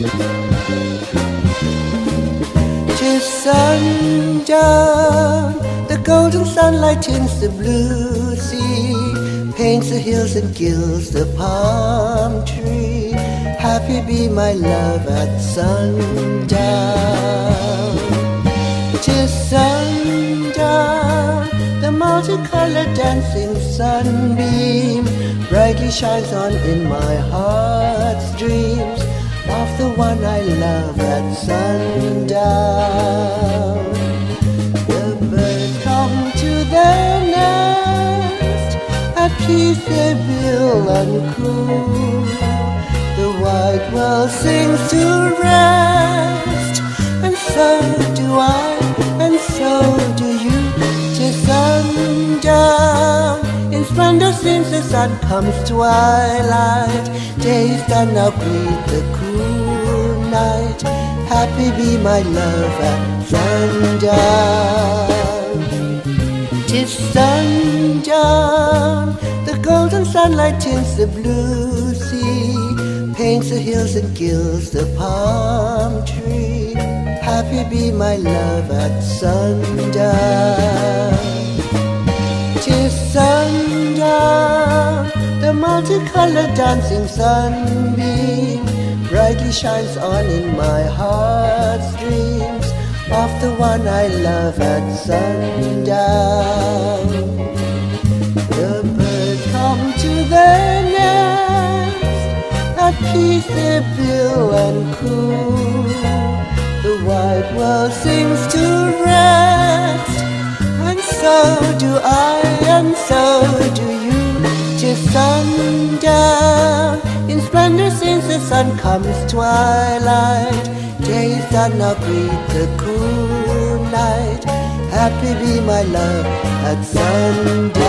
Tis sundown, the golden sunlight tints the blue sea, paints the hills and gilds the palm tree. Happy be my love at sundown. Tis sundown, the multicolored dancing sunbeam brightly shines on in my heart's dreams of the one I love at sundown. The birds come to their nest, at peace they build and cool. The white world sings to rest, and so do I, in splendor since the sun comes twilight. Days done now greet the cool night. Happy be my love at sundown. Tis sundown, the golden sunlight tints the blue sea, paints the hills and gilds the palm tree. Happy be my love at sundown. Sundown, the multicolored dancing sunbeam brightly shines on in my heart's dreams of the one I love at sundown. The birds come to their nest, at peace they build and cool. The wide world sings to rest, and so do I, sun comes twilight, days that now greet the cool night. Happy be my love at sundown.